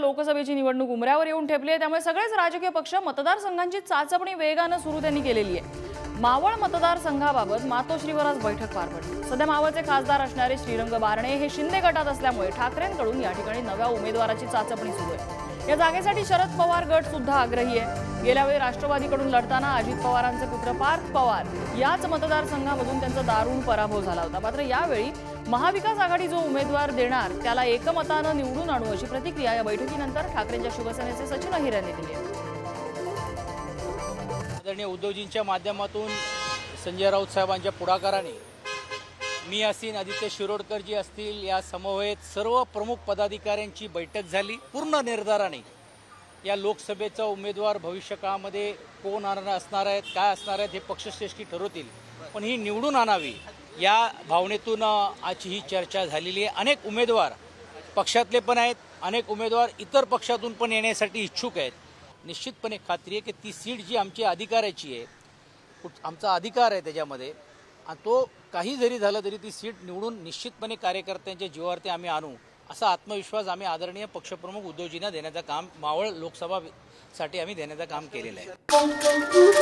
लोकसभेची निवडणूक उमऱ्यावर येऊन ठेपली आहे. त्यामुळे सगळेच राजकीय पक्ष मतदारसंघांची चाचपणी वेगानं सुरू त्यांनी केलेली आहे. मावळ मतदारसंघाबाबत मातोश्रीवर आज बैठक पार पडली. सध्या मावळचे खासदार असणारे श्रीरंग बारणे हे शिंदे गटात असल्यामुळे ठाकरेंकडून या ठिकाणी नव्या उमेदवाराची चाचपणी सुरू आहे. या जागेसाठी शरद पवार गट सुद्धा आग्रही आहे. गेल्यावेळी राष्ट्रवादीकडून लढताना अजित पवारांचे पुत्र पार्थ पवार याच मतदारसंघामधून त्यांचा दारुण पराभव झाला होता. मात्र यावेळी महाविकास आघाडी जो उमेदवार देणार त्याला एकमतानं निवडून आणू अशी प्रतिक्रिया या बैठकीनंतर ठाकरेंच्या शिवसेनेचे सचिन अहिर यांनी दिली आदरणीय उद्धवजींच्या माध्यमातून संजय राऊत साहेबांच्या पुढाकाराने मी असीन आदित्य शिरोडकरजी असतील या समवेत सर्व प्रमुख पदाधिकाऱ्यांची बैठक झाली. पूर्ण निर्धाराने या लोकसभेचा उमेदवार भविष्य काळामध्ये कोण आणणार असणार आहेत काय असणार आहेत हे पक्षश्रेष्ठी ठरवतील. पण ही निवडून आणावी या भावनेतून आजची ही चर्चा झालेली आहे. अनेक उमेदवार पक्षातले पण आहेत अनेक उमेदवार इतर पक्षातून पण येण्यासाठी इच्छुक आहेत. निश्चितपणे खात्री आहे की ती सीट जी आमची अधिकाराची आहे कुठ- आमचा अधिकार आहे त्याच्यामध्ये आणि तो काही जरी झालं तरी ती सीट निवडून निश्चितपणे कार्यकर्त्यांच्या जीवावरती आम्ही आणू असा आत्मविश्वास आम्ही आदरणीय पक्षप्रमुख उद्धवजींना देण्याचं काम मावळ लोकसभा साठी आम्ही देण्याचं काम केलेलं आहे.